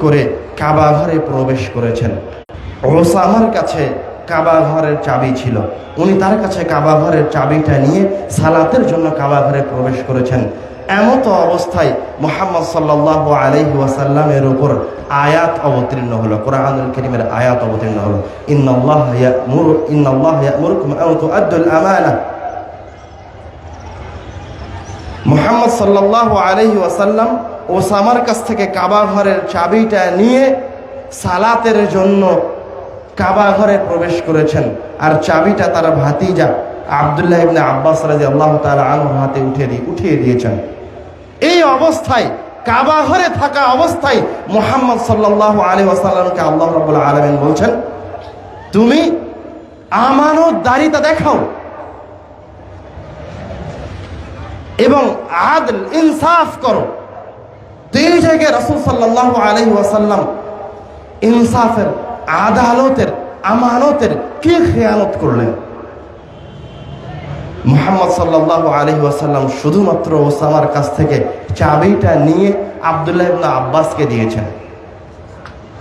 করে কাবা ঘরে প্রবেশ করেছেন। ওসামার কাছে কাবা ঘরের চাবি ছিল। উনি তার কাছে কাবা ঘরের চাবিটা নিয়ে সালাতের জন্য কাবা ঘরে প্রবেশ করেছেন। এমত অবস্থায় মোহাম্মদ সাল্লাহ আলহি ওয়াসাল্লামের উপর আয়াত অবতীর্ণ হলো। কোরআনুল করিমের আয়াত অবতীর্ণ হলো। আমানা। মোহাম্মদ সাল্লাহ আলহি ওয়াসাল্লাম ওসামার কাছ থেকে কাবা ঘরের চাবিটা নিয়ে সালাতের জন্য কাবা ঘরে প্রবেশ করেছেন। আর চাবিটা তার ভাতিজা আবদুল্লাহ ইবনে আব্বাস রাজি আল্লাহ তালা আনহর হাতে উঠিয়ে দিয়ে উঠিয়ে দিয়েছেন। এই অবস্থায়, কাবা ঘরে থাকা অবস্থায় মোহাম্মদ সাল্লাহ আলী ওয়াসাল্লামকে আল্লাহ রবুল্লা আলমিন বলছেন, তুমি আমানত দারিতা দেখাও এবং আদল ইনসাফ করো। তো জায়গায় রসুল সাল্লাহ আলহি ইনসাফের, আদালতের, আমানতের কে খেয়ানত করলেন? মোহাম্মদ সাল্লাহ আলহি ওয়াসাল্লাম শুধুমাত্র ওসামার কাছ থেকে চাবিটা নিয়ে আবদুল্লাহ ইবনা আব্বাসকে দিয়েছেন।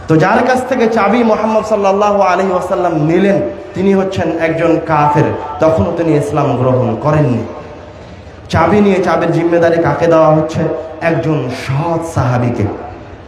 তো যার কাছ থেকে চাবি মোহাম্মদ সাল্লাহ আলহি ওয়াসাল্লাম নিলেন, তিনি হচ্ছেন একজন কাফের, তখনও তিনি ইসলাম গ্রহণ করেননি। চাবি নিয়ে চাবির জিম্মেদারি কাকে দেওয়া হচ্ছে? একজন সৎ সাহাবিকে।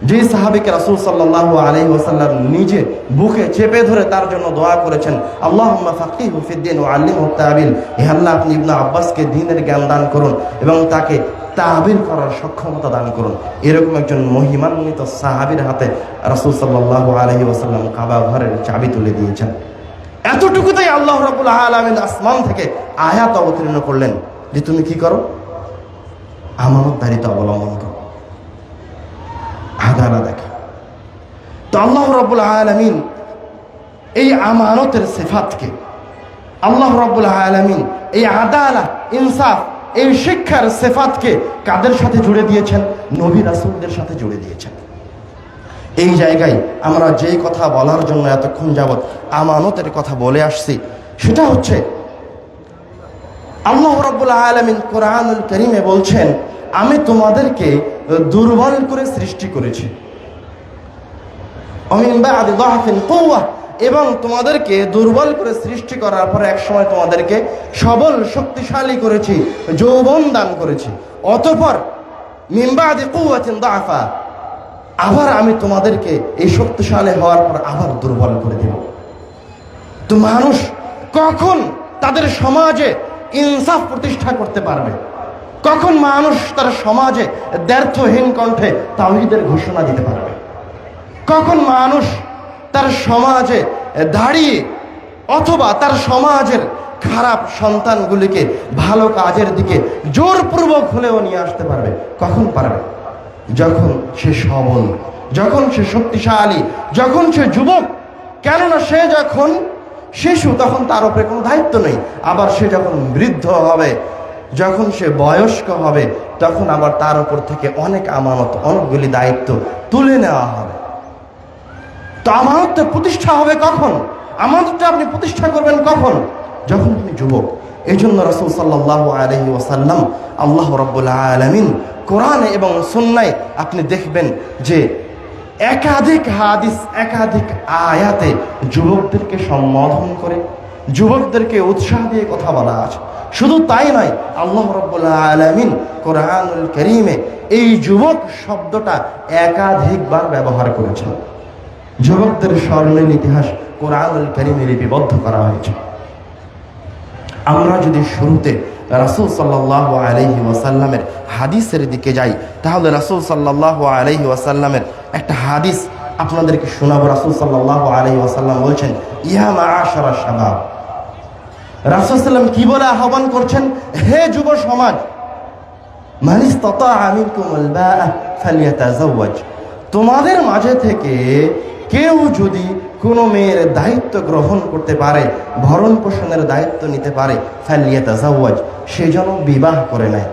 যে সাহাবিকে রাসুল সাল্লাহ আলহি ওসাল্লাম নিজে বুকে চেপে ধরে তার জন্য দোয়া করেছেন আল্লাহ ফাকিহ হুফিদ্দিন ও আল্লিম তাবিল হে আল্লাহ, আপনি ইবনা আব্বাসকে দিনের জ্ঞান দান করুন এবং তাকে তাবিল করার সক্ষমতা দান করুন। এরকম একজন মহিমান্বিত সাহাবির হাতে রাসুল সাল্লাহ আলহি ওসাল্লাম কাবা ঘরের চাবি তুলে দিয়েছেন। এতটুকুতেই আল্লাহ রবুল আলমিন আসমান থেকে আয়াত অবতীর্ণ করলেন। যে তুমি কি করো? আমানতদারিতা অবলম্বন করো। আদালা দেখা তো আল্লাহ রব্বুল আলমিন এই আমানতের সেফাতকে, আল্লাহ রব্বুল আলমিন এই আদালা ইনসাফ, এই শিক্ষার সেফাতকে কাদের সাথে জুড়ে দিয়েছেন? নবী রাসুলদের সাথে জুড়ে দিয়েছেন। এই জায়গায় আমরা যেই কথা বলার জন্য এতক্ষণ যাবৎ আমানতের কথা বলে আসছি, সেটা হচ্ছে আল্লাহ রব্বুল আলমিন কোরআনুল করিমে বলছেন, আমি তোমাদেরকে দুর্বল করে সৃষ্টি করেছি। এবং তোমাদেরকে দুর্বল করে সৃষ্টি করার পরে একসময় তোমাদেরকে সবল, শক্তিশালী করেছি, যৌবন দান করেছি। অতপর মিম্বাদি কৌয়াচিন দাফা আবার আমি তোমাদেরকে এই শক্তিশালী হওয়ার পর আবার দুর্বল করে দেব তো মানুষ কখন তাদের সমাজে ইনসাফ প্রতিষ্ঠা করতে পারবে। কখন মানুষ তার সমাজে দ্ব্যর্থহীন কণ্ঠে তাহিদের ঘোষণা দিতে পারবে? কখন মানুষ তার সমাজে দাঁড়িয়ে অথবা তার সমাজের খারাপ সন্তানগুলিকে ভালো কাজের দিকে জোরপূর্বক হলেও নিয়ে আসতে পারবে, কখন পারবে? যখন সে সবল, যখন সে শক্তিশালী, যখন সে যুবক, কেননা সে যখন শিশু তখন তার উপরে কোনো দায়িত্ব নেই, আবার সে যখন বৃদ্ধ হবে, যখন সে বয়স্ক হবে, তখন আবার তার উপর থেকে অনেক আমানত, অনেকগুলি দায়িত্ব তুলে নেওয়া হবে। তো আমানতটা প্রতিষ্ঠা হবে কখন? আমানতটা আপনি প্রতিষ্ঠা করবেন কখন? যখন আপনি যুবক। এই জন্য রসুল সাল্লাহ আলহি ওসাল্লাম আল্লাহ রব্বুল আলমিন কোরআনে এবং সুন্নায় আপনি দেখবেন যে একাধিক হাদিস, একাধিক আয়াতে যুবকদেরকে সম্বোধন করে, যুবকদেরকে উৎসাহ দিয়ে কথা বলা আছে। শুধু তাই নয়, আল্লাহ রব্বুল্লাহ আলমিন কোরআনুল করিমে এই যুবক শব্দটা একাধিকবার ব্যবহার করেছেন। যুবকদের স্বর্ণের ইতিহাস কোরআনুল করিমে লিপিবদ্ধ করা হয়েছে। আমরা যদি শুরুতে রাসুল সাল্লাহ আলহি ওয়াসাল্লামের হাদিসের দিকে যাই, তাহলে রাসুল সাল্লাহ আলহি ওয়াসাল্লামের একটা হাদিস আপনাদেরকে শোনাবো। রাসুল সাল্লাহ আলহি ওয়াসাল্লাম বলছেন ইহা মা আশরা শাবাব। রাসুল সাল্লাম কি বলে আহ্বান করছেন? হে যুব সমাজ মানিস তত আমিন তোমাদের মাঝে থেকে কেউ যদি কোনো মেয়ের দায়িত্ব গ্রহণ করতে পারে, ভরণ পোষণের দায়িত্ব নিতে পারে সে যেন বিবাহ করে নেয়।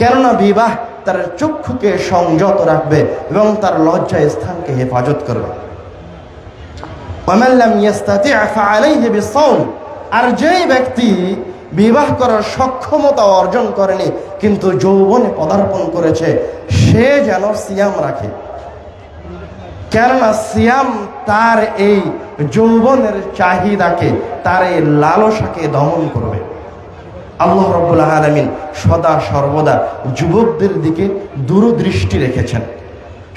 কেননা বিবাহ তার চক্ষুকে সংযত রাখবে এবং তার লজ্জা স্থানকে হেফাজত করবে। আর যেই ব্যক্তি বিবাহ করার সক্ষমতা অর্জন করেনি, কিন্তু যৌবনে পদার্পণ করেছে, সে যেন সিয়াম রাখে। কেননা সিয়াম তার এই যৌবনের চাহিদাকে, তার এই লালসাকে দমন করবে। আল্লাহ রব্বুল আলমিন সদা সর্বদা যুবকদের দিকে দূরদৃষ্টি রেখেছেন।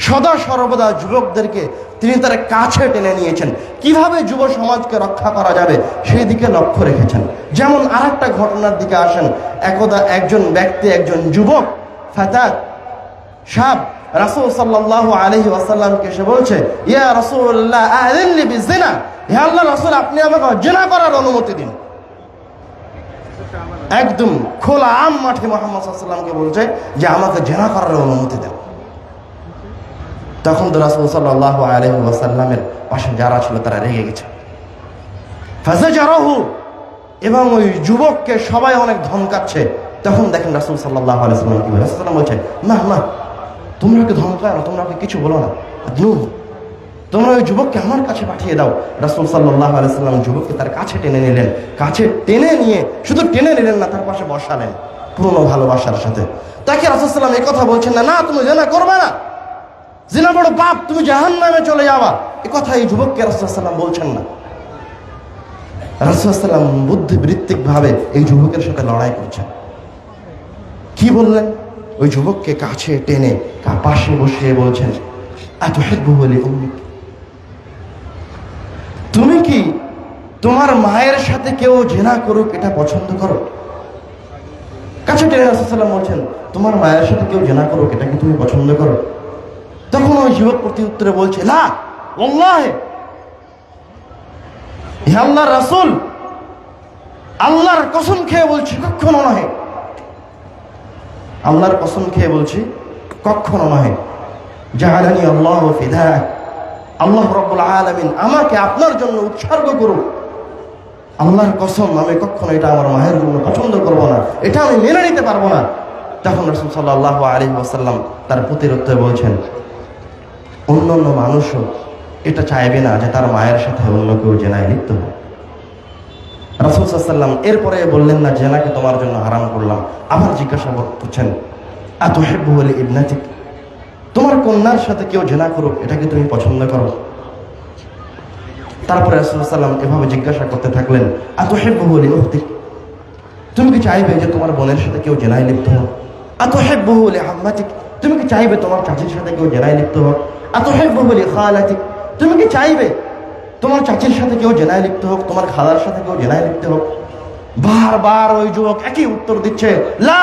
সদা সর্বদা যুবকদেরকে তিনি তার কাছে টেনে নিয়েছেন। কীভাবে যুব সমাজকে রক্ষা করা যাবে, সেই দিকে লক্ষ্য রেখেছেন। যেমন আর একটা ঘটনার দিকে আসেন। একদা একজন ব্যক্তি, একজন যুবক ফাতাত সাব রাসূল সাল্লাল্লাহু আলাইহি ওয়াসাল্লামকে এসে বলছে, ইয়া রাসূলুল্লাহ আযিননি বিজিনা। হে আল্লাহ রাসূল, আপনি আমাকে জিনা করার অনুমতি দিন। একদম খোলা আম মাঠে মোহাম্মদ সাল্লামকে বলছে যে, আমাকে জেনা করার অনুমতি দেন তখন তো রাসুল সাল্লাহ আলহি ওয়াসাল্লামের পাশে যারা ছিল, তারা রেগে গেছে। ফাজা এবং ওই যুবককে সবাই অনেক ধমকাচ্ছে। তখন দেখেন রাসুল সাল্লাহ আলাইসাল্লাম কি বলে বলছে, না না তোমরা ওকে ধমকায় না তোমরা ওকে কিছু বলো না। তোমরা ওই যুবককে আমার কাছে পাঠিয়ে দাও। রাসুল সাল্লাহ আলাইসাল্লাম যুবককে তার কাছে টেনে নিলেন। কাছে টেনে নিয়ে শুধু টেনে নিলেন না, তার পাশে বসালেন পুরনো ভালোবাসার সাথে। তাকে রাসুল সাল্লাম এই কথা বলছেন না না, তুমি জেনা করবে না। জেনা বড় পাপ, তুমি জাহান নামে চলে যাবা। এ কথা এই যুবককে রাসুলাম বলছেন না। রাসুলাম বুদ্ধিবৃত্তিক ভাবে এই যুবকের সাথে লড়াই করছেন। কি বললেন? ওই যুবককে কাছে টেনে পাশে বসিয়ে বলছেন এত হেব্বু বলে তুমি কি তোমার মায়ের সাথে কেউ জেনা করুক এটা পছন্দ করো? কাছে টেনে রাসুলাম বলছেন, তোমার মায়ের সাথে কেউ জেনা করুক এটা কি তুমি পছন্দ করো? তখন ওই যুবক প্রতি উত্তরে বলছে, না আল্লাহ রাসুল, আল্লাহর কসম খেয়ে বলছি কখনো নহে। আল্লাহর কসম খেয়ে বলছি, কখনো নহে। জাহালানি আল্লাহ ফিদা আল্লাহ রব্বুল আলমিন আমাকে আপনার জন্য উৎসর্গ করুন আল্লাহর কসম, আমি কখনো এটা আমার মায়ের জন্য পছন্দ করব না। এটা আমি মেনে নিতে পারব না। তখন রসুল সাল্লাহ আলী ওসাল্লাম তার উত্তরে বলছেন অন্য অন্য মানুষও এটা চাইবে না যে তার মায়ের সাথে অন্য কেউ জেনায় লিপ্ত হোক। রাসুল সাল্লাম এরপরে বললেন না জেনাকে তোমার জন্য হারাম করলাম? আবার জিজ্ঞাসা করছেন এত হেব্বু বলে ইবনাতিক? তোমার কন্যার সাথে কেউ জেনা করুক এটাকে তুমি পছন্দ করো? তারপরে রাসুল সাল্লাম এভাবে জিজ্ঞাসা করতে থাকলেন এত হেব্বু বলে উক্তিক তুমি কি চাইবে যে তোমার বোনের সাথে কেউ জেনায় লিপ্ত হোক? এত হেব্বু বলে আম্মাতিক? তুমি কি চাইবে তোমার চাচির সাথে কেউ জেনায় লিপ্ত হোক? এত হেব্বু বলে খালাতিক? তুমি কি চাইবে তোমার চাচির সাথে কেউ জেনায় লিখতে হোক, তোমার খালার সাথে কেউ জেনায় লিখতে হোক, বারবার ওই যুবক একই উত্তর দিচ্ছে, লা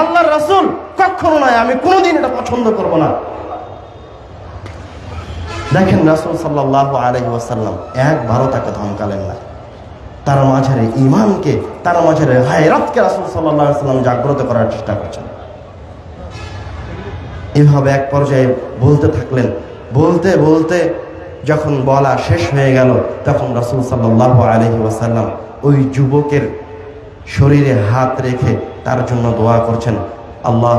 আল্লাহ রাসূল, কখনো নয়, আমি কোনোদিন এটা পছন্দ করব না। দেখেন রাসূল সাল্লাল্লাহু আলাইহি ওয়াসাল্লাম একবারও তাকে ধমকালেন না। তার মাঝের ইমানকে তার মাঝের হায়রাতকে রাসূল সাল্লাল্লাহু আলাইহি ওয়াসাল্লাম জাগ্রত করার চেষ্টা করছেন। এভাবে এক পর্যায়ে বলতে থাকলেন, বলতে বলতে যখন বলা শেষ হয়ে গেল, তখন রাসুল সাল্লাহ আলহি ওয়াসাল্লাম ওই যুবকের শরীরে হাত রেখে তার জন্য দোয়া করছেন আল্লাহ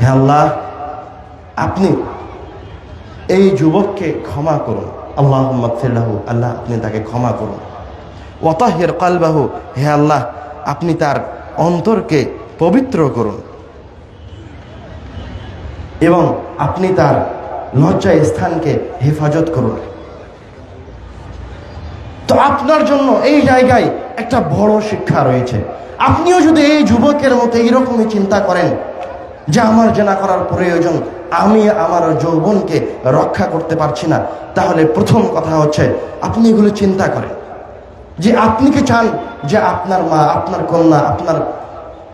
হে আল্লাহ, আপনি এই যুবককে ক্ষমা করুন। আল্লাহ ফিরলাহু আল্লাহ আপনি তাকে ক্ষমা করুন। অতহির কালবাহু, হে আল্লাহ, আপনি তার অন্তরকে পবিত্র করুন। এবং আপনি তার লজ্জা স্থানকে হেফাজত করুন। তো আপনার জন্য এই জায়গায় একটা বড় শিক্ষা রয়েছে। আপনিও যদি এই যুবকের মতো এইরকমই চিন্তা করেন যে আমার জেনা করার প্রয়োজন, আমি আমার যৌবনকে রক্ষা করতে পারছি না, তাহলে প্রথম কথা হচ্ছে আপনি এগুলো চিন্তা করেন। যে আপনি কি চান যে আপনার মা, আপনার কন্যা, আপনার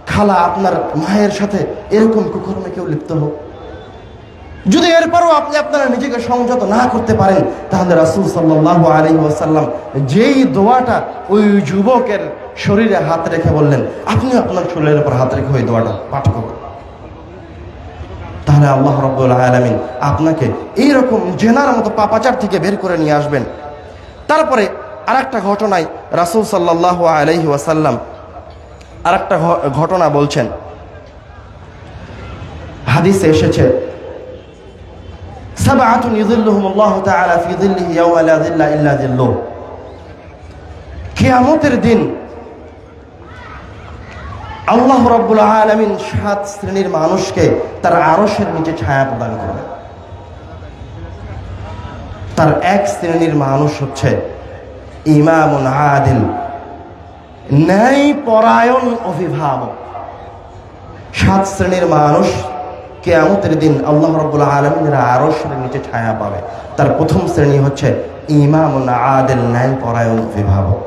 খালা, আপনার মায়ের সাথে এরকম কুকর্মে কেউ লিপ্ত হোক? যদি এরপরও আপনি আপনারা নিজেকে সংযত না করতে পারেন, তাহলে রাসুল সাল্লাহ আলী ওয়াসাল্লাম যেই দোয়াটা ওই যুবকের শরীরে হাত রেখে বললেন, আপনি আপনার শরীরের উপর হাত রেখে ওই দোয়াটা পাঠ করুন। তাহলে আল্লাহ রব্বুল আলমিন আপনাকে এইরকম জেনার মতো পাপাচার থেকে বের করে নিয়ে আসবেন। তারপরে আর একটা ঘটনায় রাসুল সাল্লাহ আলহি ওয়াসাল্লাম আর একটা ঘটনা বলছেন। হাদিসে এসেছে সাবাআতুন ইযিল্লুহুমুল্লাহু তাআলা ফি যিল্লিহি ইয়াওমা লা যিল্লা ইল্লা যিল্লুহ। কিয়ামতের দিন আল্লাহ রব্বুল আলমিন সাত শ্রেণির মানুষকে তার আরসের নিচে ছায়া প্রদান করবেন তার এক শ্রেণির মানুষ হচ্ছে ইমামুন আদিল ন্যায় পরায়ণ অভিভাবক। সাত শ্রেণির মানুষ কেয়ামতের দিন আল্লাহ রব্বুল আলমিনের আরসের নিচে ছায়া পাবে। তার প্রথম শ্রেণি হচ্ছে ইমামুন আদিল ন্যায় পরায়ণ অভিভাবক।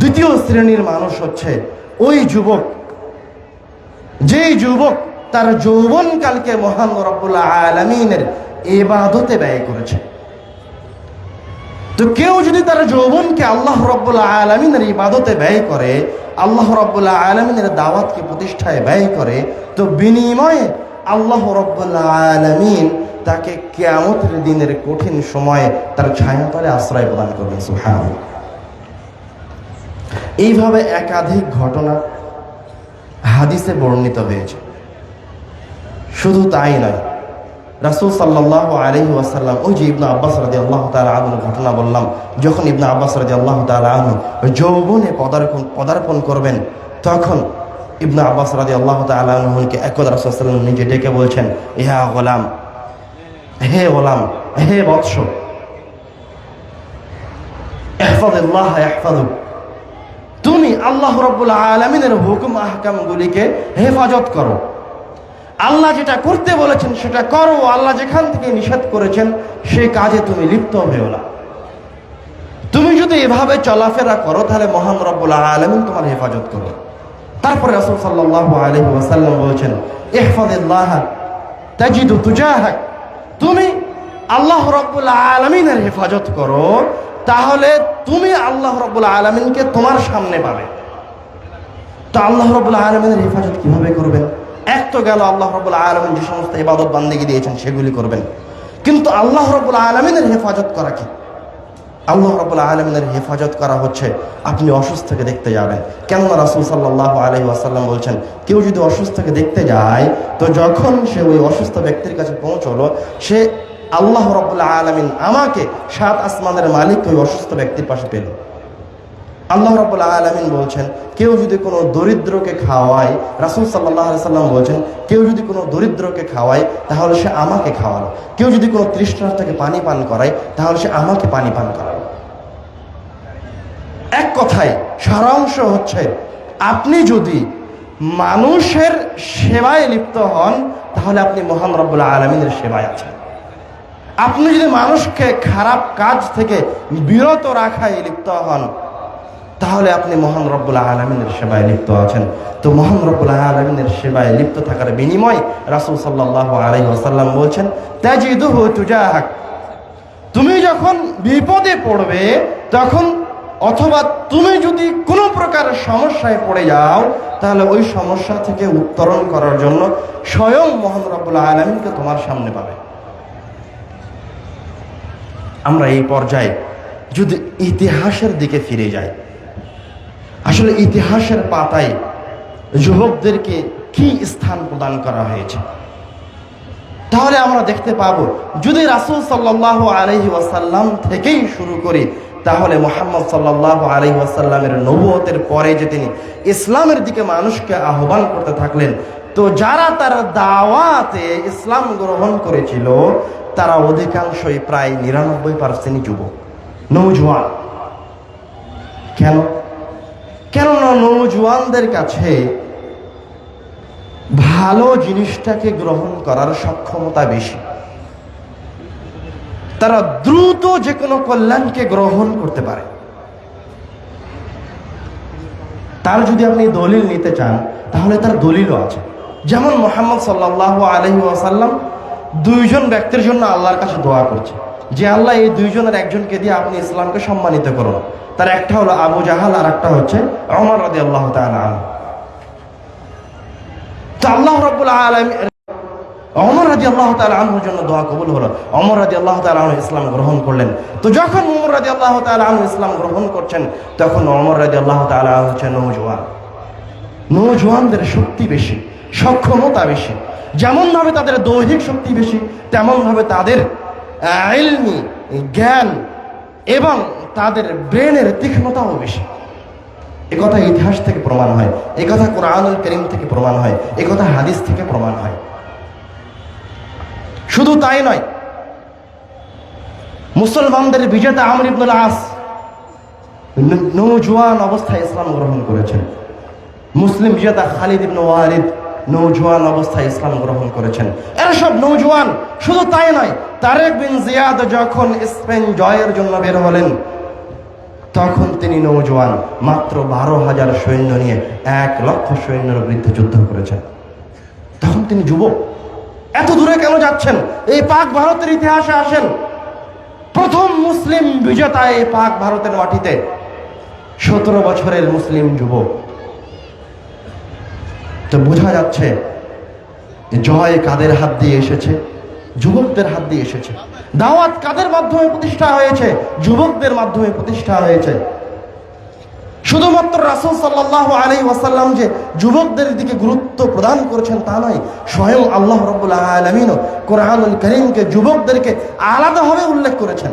দ্বিতীয় শ্রেণির মানুষ হচ্ছে ওই যুবক। যেই যুবক তার যৌবনকালকে মহান রব্বুল্লাহ আলমিনের এবাদতে ব্যয় করেছে। তো কেউ যদি তার যৌবনকে আল্লাহ রব্বুল্লাহ আলমিনের ইবাদতে ব্যয় করে আল্লাহ রব্বুল্লাহ আলমিনের দাওয়াতকে প্রতিষ্ঠায় ব্যয় করে, তো বিনিময়ে আল্লাহ রব্বুল্লাহ আলমিন তাকে কেয়ামতের দিনের কঠিন সময়ে তার ছায়াতলে আশ্রয় প্রদান করবেন সুহান এইভাবে একাধিক ঘটনা হাদিসে বর্ণিত হয়েছে। শুধু তাই নয় রাসুল সাল্লাহ আলহি ওয়াসাল্লাম, ওই যে ইবনা আব্বাস রাজি আল্লাহ তালা আহনুর ঘটনা বললাম, যখন ইবনা আব্বাস রাজি আল্লাহ তালা আহনু যৌবনে পদার্পণ পদার্পণ করবেন, তখন ইবনা আব্বাস রাজি আল্লাহ তালকে একদা রাসুলসাল্লাম নিজে ডেকে বলছেন, ইহা গোলাম, হে গোলাম, হে বৎস তুমি আল্লাহ রব্বুল আলমিনের হুকুম আহকামগুলিকে হেফাজত করো। আল্লাহ যেটা করতে বলেছেন, সেটা করো। আল্লাহ যেখান থেকে নিষেধ করেছেন, সেই কাজে তুমি লিপ্ত হয়েও না। তুমি যদি এভাবে চলাফেরা করো, তাহলে মহান রব্বুল আলমিন তোমার হেফাজত করো তারপরে রসুল সাল্লাহ আলহি বলছেন তুমি আল্লাহ রব্বুল আলমিনের হেফাজত করো, তাহলে তুমি আল্লাহ রব্বুল আলমিনকে তোমার সামনে পাবে। তো আল্লাহ রব্বুল আলমিনের হেফাজত কীভাবে করবেন? এক তো গেল আল্লাহ রব্বুল আলমিন যে সমস্ত ইবাদত বান্দিকে দিয়েছেন, সেগুলি করবেন। কিন্তু আল্লাহ রব্বুল আলমিনের হেফাজত করা কি? আল্লাহ রব্বুল আলমিনের হেফাজত করা হচ্ছে, আপনি অসুস্থকে দেখতে যাবেন। কেননা রাসুল সাল্লাহ আলহি আসাল্লাম বলছেন, কেউ যদি অসুস্থকে দেখতে যায়, তো যখন সে ওই অসুস্থ ব্যক্তির কাছে পৌঁছলো, সে আল্লাহ রব্বুল্লাহ আলমিন আমাকে সাত আসমানের মালিক ওই অসুস্থ ব্যক্তির পাশে পেল। আল্লাহ রব্বুল্লাহ আলমিন বলছেন, কেউ যদি কোনো দরিদ্রকে খাওয়ায়, রাসুল সাল্লাহ সাল্লাম বলছেন, কেউ যদি কোনো দরিদ্রকে খাওয়ায়, তাহলে সে আমাকে খাওয়ালো। কেউ যদি কোনো তৃষ্ণার্থকে পানি পান করায়, তাহলে সে আমাকে পানি পান করায় এক কথায়, সারাংশ হচ্ছে, আপনি যদি মানুষের সেবায় লিপ্ত হন, তাহলে আপনি মহান রব্বুল্লাহ আলমিনের সেবায় আছেন। আপনি যদি মানুষকে খারাপ কাজ থেকে বিরত রাখায় লিপ্ত হন তাহলে আপনি মহান রব্বুল্লাহ আলমিনের সেবায় লিপ্ত আছেন। তো মহান রব্বুল্লাহ আলমিনের সেবায় লিপ্ত থাকার বিনিময় রাসুল সাল্লাহ আলাই ওসাল্লাম বলছেন, তাজিদুহু তুজাহাক। তুমি যখন বিপদে পড়বে, তখন অথবা তুমি যদি কোনো প্রকার সমস্যায় পড়ে যাও, তাহলে ওই সমস্যা থেকে উত্তরণ করার জন্য স্বয়ং মোহাম্মদ রব্বুল্লাহ আলমিনকে তোমার সামনে পাবে। আমরা এই পর্যায়ে যদি ইতিহাসের দিকে ফিরে যাই আসলে ইতিহাসের পাতায় যুবকদেরকে কি স্থান প্রদান করা হয়েছে? তাহলে আমরা দেখতে পাব, যদি রাসুল সাল্লাহ আলহি ওয়াসাল্লাম থেকেই শুরু করি, তাহলে মোহাম্মদ সাল্লাহ আলহি ওয়াসাল্লামের নবুয়তের পরে যে তিনি ইসলামের দিকে মানুষকে আহ্বান করতে থাকলেন, তো যারা তার দাওয়াতে ইসলাম গ্রহণ করেছিল, তারা অধিকাংশই প্রায় নিরানব্বই পার্সেন্ট যুবক নৌজওয়ান কেন? কেননা নৌজওয়ানদের কাছে ভালো জিনিসটাকে গ্রহণ করার সক্ষমতা বেশি। তারা দ্রুত যে কোনো কল্যাণকে গ্রহণ করতে পারে। তার যদি আপনি দলিল নিতে চান, তাহলে তার দলিলও আছে। যেমন মোহাম্মদ সাল্লাহ আলহি আসাল্লাম দুইজন ব্যক্তির জন্য আল্লাহর কাছে দোয়া করছে। যে আল্লাহ এই দুইজনের একজনকে দিয়ে আপনি ইসলামকে সম্মানিত করুন। তার একটা হলো আবু জাহাল আর একটা হচ্ছে অমর রাদি আল্লাহ তো আল্লাহ রব্বুল আলম অমর রাজি আল্লাহ তালা আনহুর জন্য দোয়া কবুল হলো। অমর রাজি আল্লাহ তালা আনহু ইসলাম গ্রহণ করলেন। তো যখন অমর রাজি আল্লাহ তালা আনহু ইসলাম গ্রহণ করছেন, তখন অমর রাজি আল্লাহ তালা আনহু হচ্ছে নৌজওয়ান নৌজওয়ানদের শক্তি বেশি, সক্ষমতা বেশি। যেমনভাবে তাদের দৈহিক শক্তি বেশি, তেমনভাবে তাদের আইলমি জ্ঞান এবং তাদের ব্রেনের তীক্ষ্ণতাও বেশি। এ কথা ইতিহাস থেকে প্রমাণ হয়, এ কথা কোরআনুল করিম থেকে প্রমাণ হয়, এ কথা হাদিস থেকে প্রমাণ হয়। শুধু তাই নয়, মুসলমানদের বিজেতা আমর ইবনুল আস নৌজোয়ান অবস্থায় ইসলাম গ্রহণ করেছেন। মুসলিম বিজেতা খালিদ ইবনু ওয়ালিদ নৌজওয়ান অবস্থায় ইসলাম গ্রহণ করেছেন। এরা সব নৌজোয়ান, শুধু তাই নয় তারেক বিন জিয়াদ যখন স্পেন জয়ের জন্য বের হলেন, তখন তিনি নৌজওয়ান মাত্র বারো হাজার সৈন্য নিয়ে এক লক্ষ সৈন্যের বিরুদ্ধে যুদ্ধ করেছেন। তখন তিনি যুবক, এত দূরে কেন যাচ্ছেন? এই পাক ভারতের ইতিহাসে আসেন। প্রথম মুসলিম বিজেতা এই পাক ভারতের মাটিতে। সতেরো বছরের মুসলিম যুবক। তো বোঝা যাচ্ছে, জয় কাদের হাত দিয়ে এসেছে? যুবকদের হাত দিয়ে এসেছে। দাওয়াত কাদের মাধ্যমে প্রতিষ্ঠা হয়েছে? যুবকদের মাধ্যমে প্রতিষ্ঠা হয়েছে। শুধুমাত্র রাসুল সাল্লাহ আলী ওয়াসাল্লাম যে যুবকদের দিকে গুরুত্ব প্রদান করেছেন তা নয়, স্বয়ং আল্লাহ রব্বুল আলমিনও কোরআনুল করিমকে যুবকদেরকে আলাদাভাবে উল্লেখ করেছেন।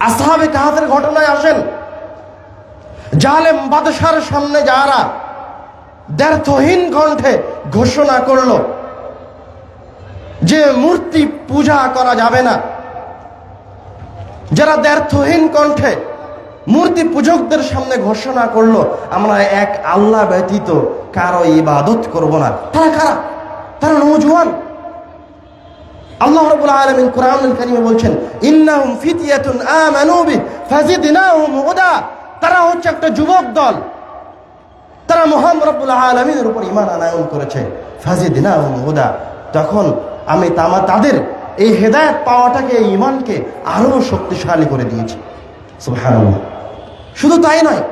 আসহাবে কাহাদের ঘটনায় আসেন। জালেম বাদশার সামনে যারা দ্ব্যর্থহীন কণ্ঠে ঘোষণা করল যে মূর্তি পূজা করা যাবে না। যারা দ্ব্যর্থহীন কণ্ঠে মূর্তি পূজকদের সামনে ঘোষণা করল, আমরা এক আল্লাহ ব্যতীত কারও ইবাদত করব না। তারা কারা? তারা নৌজওয়ান আল্লাহ বলছেন ফিতয়াতুন তারা হচ্ছে একটা যুবক দল। তারা উপর আনায়ন তখন আমি তামা তাদের এই হেদায়েত পাওয়াটাকে, এই ইমানকে আরও শক্তিশালী করে দিয়েছি। শুধু তাই নয়,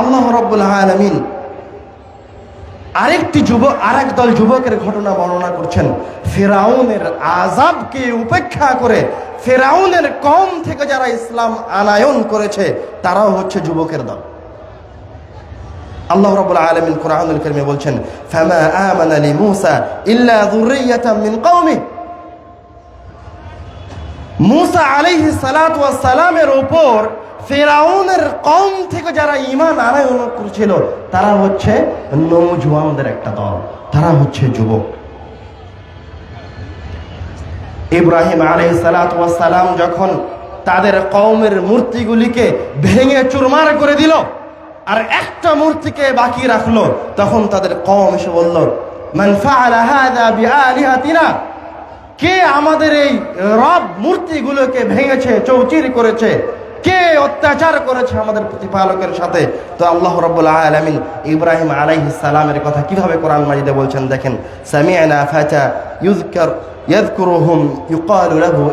আল্লাহ রব্বুল আলমিন আরেকটি যুবক, আরেক দল যুবকের ঘটনা বর্ণনা করছেন। ফেরাউনের আজাবকে উপেক্ষা করে ফেরাউনের কম থেকে যারা ইসলাম আনায়ন করেছে, তারাও হচ্ছে যুবকের দল। আল্লাহ রাব্বুল আলামিন কোরআনুল কারীমে বলছেন, ফামা মূসা ইল্লা যুররিয়াতাম সালামের উপর ফেরাউনের কম থেকে যারা ঈমান আনায়ন করেছিল, তারা হচ্ছে নওজওয়ানদের একটা দল। তারা হচ্ছে যুবক। ইব্রাহিম ওয়াস সালাম যখন তাদের কওমের মূর্তিগুলিকে ভেঙে চুরমার করে দিল আর একটা মূর্তিকে বাকি রাখল, তখন তাদের কম এসে বলল কে আমাদের এই রব মূর্তিগুলোকে ভেঙেছে, চৌচির করেছে? কে অত্যাচার করেছে আমাদের প্রতিপালকের সাথে? তো আল্লাহ রাব্বুল আলামিন ইব্রাহিম আলাইহিস সালামের কথা কীভাবে কোরআন মাজিদে বলছেন, দেখেন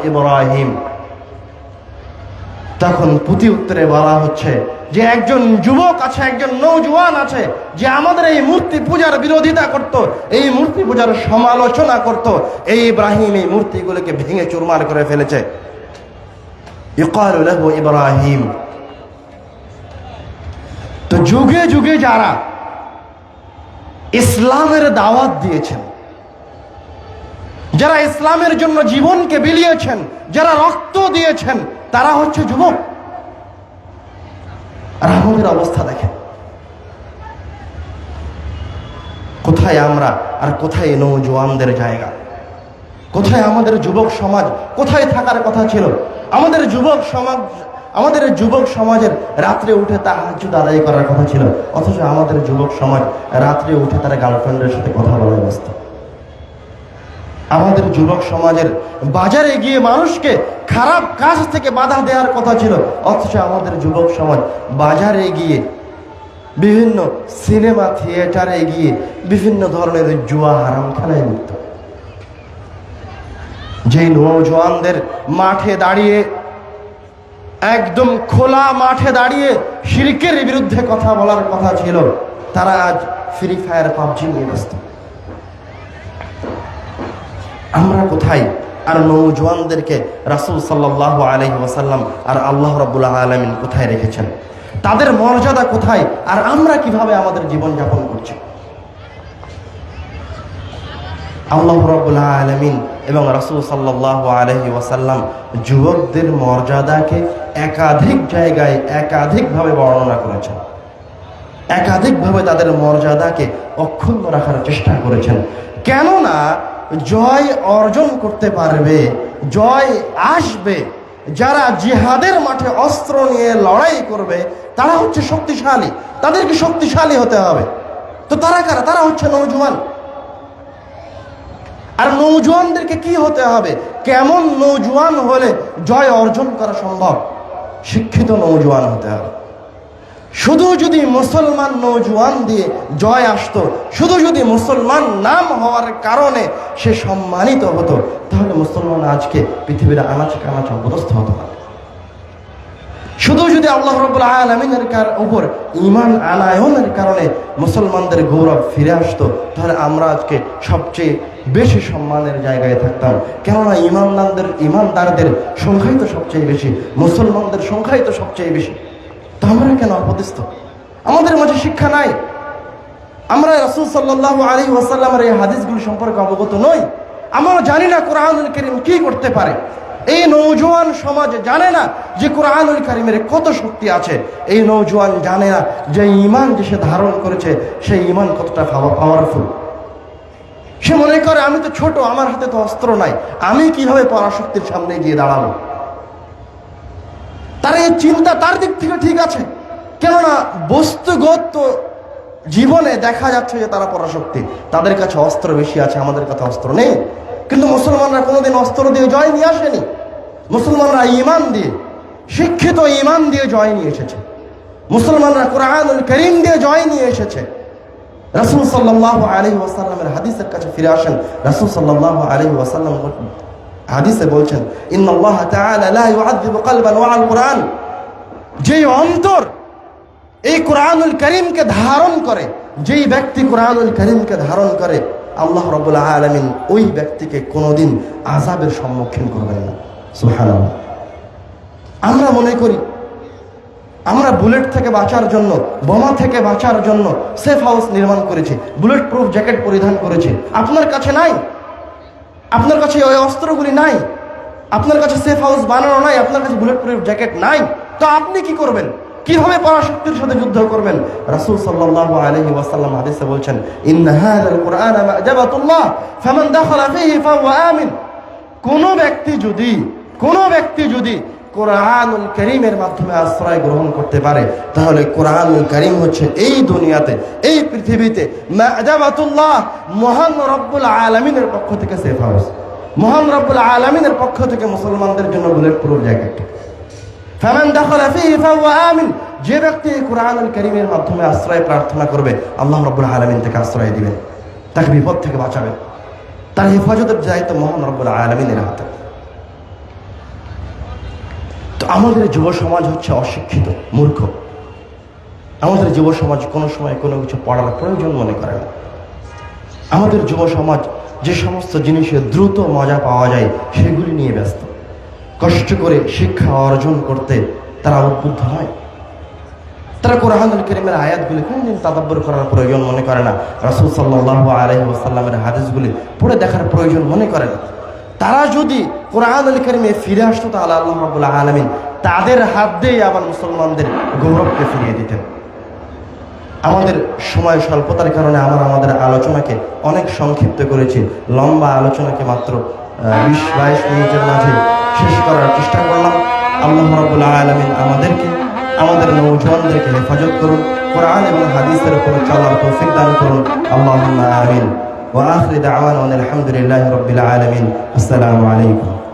ইব্রাহিম। তখন প্রতি উত্তরে বলা হচ্ছে যে একজন যুবক আছে, একজন নৌজওয়ান আছে, যে আমাদের এই মূর্তি পূজার বিরোধিতা করত, এই মূর্তি পূজার সমালোচনা করত, এই ইব্রাহিম এই মূর্তিগুলোকে ভেঙে চুরমার করে ফেলেছে। ইব্রাহিম। তো যুগে যুগে যারা ইসলামের দাওয়াত দিয়েছেন, যারা ইসলামের জন্য জীবনকে বিলিয়েছেন, যারা রক্ত দিয়েছেন, তারা হচ্ছে যুবক। আর অবস্থা দেখেন। কোথায় আমরা আর কোথায় নৌজওয়ানদের জায়গা? কোথায় আমাদের যুবক সমাজ, কোথায় থাকার কথা ছিল? আমাদের যুবক সমাজ, আমাদের যুবক সমাজের রাত্রে উঠে তাহাজুদ আদায় করার কথা ছিল। অথচ আমাদের যুবক সমাজ রাত্রে উঠে তারা গার্লফ্রেন্ডের সাথে কথা বলার অবস্থা আমাদের যুবক সমাজের বাজারে গিয়ে মানুষকে খারাপ কাজ থেকে বাধা দেওয়ার কথা ছিল। অথচ আমাদের যুবক সমাজ বাজারে গিয়ে, বিভিন্ন সিনেমা থিয়েটারে গিয়ে বিভিন্ন ধরনের জুয়া হারাম খেলায় লিপ্ত। যে নৌজওয়ানদের মাঠে দাঁড়িয়ে, একদম খোলা মাঠে দাঁড়িয়ে শিরকের বিরুদ্ধে কথা বলার কথা ছিল, তারা আজ ফ্রি ফায়ার পাবজি নিয়ে ব্যস্ত। আমরা কোথায়? আর নৌজওয়ানদেরকে রাসুল সাল্লাহ আলহি ওয়াসাল্লাম আর আল্লাহ রব্বুল্লাহ আলমিন কোথায় রেখেছেন? তাদের মর্যাদা কোথায়? আর আমরা কীভাবে আমাদের জীবন যাপন করছি? আল্লাহ রব্বুল্লাহ আলমিন এবং রাসুল সাল্লাহ আলহি ওয়াসাল্লাম যুবকদের মর্যাদাকে একাধিক জায়গায় একাধিকভাবে বর্ণনা করেছেন। একাধিকভাবে তাদের মর্যাদাকে অক্ষুণ্ণ রাখার চেষ্টা করেছেন। কেননা জয় অর্জন করতে পারবে, জয় আসবে। যারা জিহাদের মাঠে অস্ত্র নিয়ে লড়াই করবে, তারা হচ্ছে শক্তিশালী। তাদেরকে শক্তিশালী হতে হবে। তো তারা কারা? তারা হচ্ছে নৌজওয়ান আর নৌজওয়ানদেরকে কি হতে হবে? কেমন নৌজওয়ান হলে জয় অর্জন করা সম্ভব? শিক্ষিত নৌজওয়ান হতে হবে। শুধু যদি মুসলমান নৌজওয়ান দিয়ে জয় আসতো, শুধু যদি মুসলমান নাম হওয়ার কারণে সে সম্মানিত হতো, তাহলে মুসলমান আজকে পৃথিবীর আনাচে কানাচে অবস্থ হতো না শুধু যদি আল্লাহ রবুল আলমিনের কার উপর ইমান আনায়নের কারণে মুসলমানদের গৌরব ফিরে আসতো, তাহলে আমরা আজকে সবচেয়ে বেশি সম্মানের জায়গায় থাকতাম। কেননা ইমানদারদের ইমানদারদের সংখ্যাই তো সবচেয়ে বেশি, মুসলমানদের সংখ্যাই তো সবচেয়ে বেশি। তো আমরা কেন অপদিস্থ? আমাদের মাঝে শিক্ষা নাই। আমরা রসুল সাল্লাহ আলী ওয়াসাল্লামের এই হাদিসগুলি সম্পর্কে অবগত নই। আমরা জানি না কোরআনুল করিম কি করতে পারে। এই নৌজওয়ান সমাজ জানে না যে কোরআনুল করিমের কত শক্তি আছে। এই নৌজোয়ান জানে না যে ইমান যে সে ধারণ করেছে সেই ইমান কতটা পাওয়ারফুল সে মনে করে, আমি তো ছোট, আমার হাতে তো অস্ত্র নাই। আমি কীভাবে পরাশক্তির সামনে গিয়ে দাঁড়াবো? তার এই চিন্তা তার দিক থেকে ঠিক আছে। কেননা বস্তুগত জীবনে দেখা যাচ্ছে যে তারা পরাশক্তি। তাদের কাছে অস্ত্র বেশি আছে, আমাদের কাছে অস্ত্র নেই। কিন্তু মুসলমানরা কোনোদিন অস্ত্র দিয়ে জয় নিয়ে আসেনি। মুসলমানরা ইমান দিয়ে, শিক্ষিত ইমান দিয়ে জয় নিয়ে এসেছে। মুসলমানরা কোরআনুল করিম দিয়ে জয় নিয়ে এসেছে। রাসুল সাল্লাহ আলহি ওয়াসাল্লামের হাদিসের কাছে ফিরে আসেন। রাসুল সাল্লাহ আলহি ওয়াসাল্লাম হাদিসে বলছেন যে অন্তর এই কোরআনুল করিমকে ধারণ করে, যেই ব্যক্তি কোরআনুল করিমকে ধারণ করে, আল্লাহ রবুল আলমিন ওই ব্যক্তিকে কোনোদিন আজাবের সম্মুখীন করবেন না। সুবহানাল্লাহ। আমরা মনে করি, আমরা বুলেট থেকে বাঁচার জন্য, বোমা থেকে বাঁচার জন্য সেফ হাউস নির্মাণ করেছি বুলেট প্রুফ জ্যাকেট পরিধান করেছি। আপনার কাছে নাই? আপনার কাছে ওই অস্ত্রগুলি নাই। আপনার কাছে সেফ হাউস বানানো নাই, আপনার কাছে বুলেট প্রুফ জ্যাকেট নাই। তো আপনি কি করবেন? কীভাবে পরাশক্তির সাথে যুদ্ধ করবেন? রাসূল সাল্লাল্লাহু আলাইহি ওয়াসাল্লাম হাদিসে বলছেন, ইন্না হাযাল কুরআন মা'জাবাতুল্লাহ, ফামান দাখালা ফিহি ফাহুয়া আমিন। কোন ব্যক্তি যদি কোন ব্যক্তি যদি কোরআনুল করিমের মাধ্যমে আশ্রয় গ্রহণ করতে পারে। তাহলে কোরআনুল করিম হচ্ছে এই দুনিয়াতে, এই পৃথিবীতে মা'জাবাতুল্লাহ মহান রব্বুল আলামিনের পক্ষ থেকে সেফ হাউস মহান রব্বুল আলামিনের পক্ষ থেকে মুসলমানদের জন্য বুলেট প্রুফ জ্যাকেট যে ব্যক্তি কোরআনুল করিমের মাধ্যমে আশ্রয় প্রার্থনা করবে, আল্লাহ রব্বুল আলামিন থেকে আশ্রয় দিবেন, তাকে বিপদ থেকে বাঁচাবেন। তার হেফাজতের দায়িত্ব মহান রব্বুল আলামিনের হাতে। তো আমাদের যুব সমাজ হচ্ছে অশিক্ষিত, মূর্খ। আমাদের যুব সমাজ কোনো সময় কোনো কিছু পড়ার প্রয়োজন মনে করে না। আমাদের যুব সমাজ যে সমস্ত জিনিসে দ্রুত মজা পাওয়া যায়, সেগুলি নিয়ে ব্যস্ত। কষ্ট করে শিক্ষা অর্জন করতে তারা উদ্বুদ্ধ হয়। তারা কোরআনুল করিমের আয়াতগুলি কোনদিন তাদাব্বর করার প্রয়োজন মনে করে না। রাসুল সাল্লাহ আলহি ওসাল্লামের হাদিসগুলি পড়ে দেখার প্রয়োজন মনে করে না। তারা যদি কোরআনুল করিমে ফিরে আসতো তাহলে আল্লাহ রাবুল্লাহ আলমিন তাদের হাত দিয়েই আবার মুসলমানদের গৌরবকে ফিরিয়ে দিতেন। আমাদের সময় স্বল্পতার কারণে আমরা আমাদের আলোচনাকে অনেক সংক্ষিপ্ত করেছি। লম্বা আলোচনাকে মাত্র বিশ, বাইশ মিনিটের মাঝে শেষ করার চেষ্টা করলাম। আল্লাহ রবুল্লাহ আলমিন আমাদেরকে, আমাদের নৌজওয়ানদেরকে হেফাজত করুন। কোরআন এবং হাদিসের উপর চলার তৌফিক দান করুন। আল্লাহ আমিন। وآخر دعوانا الحمد لله رب العالمين. السلام عليكم.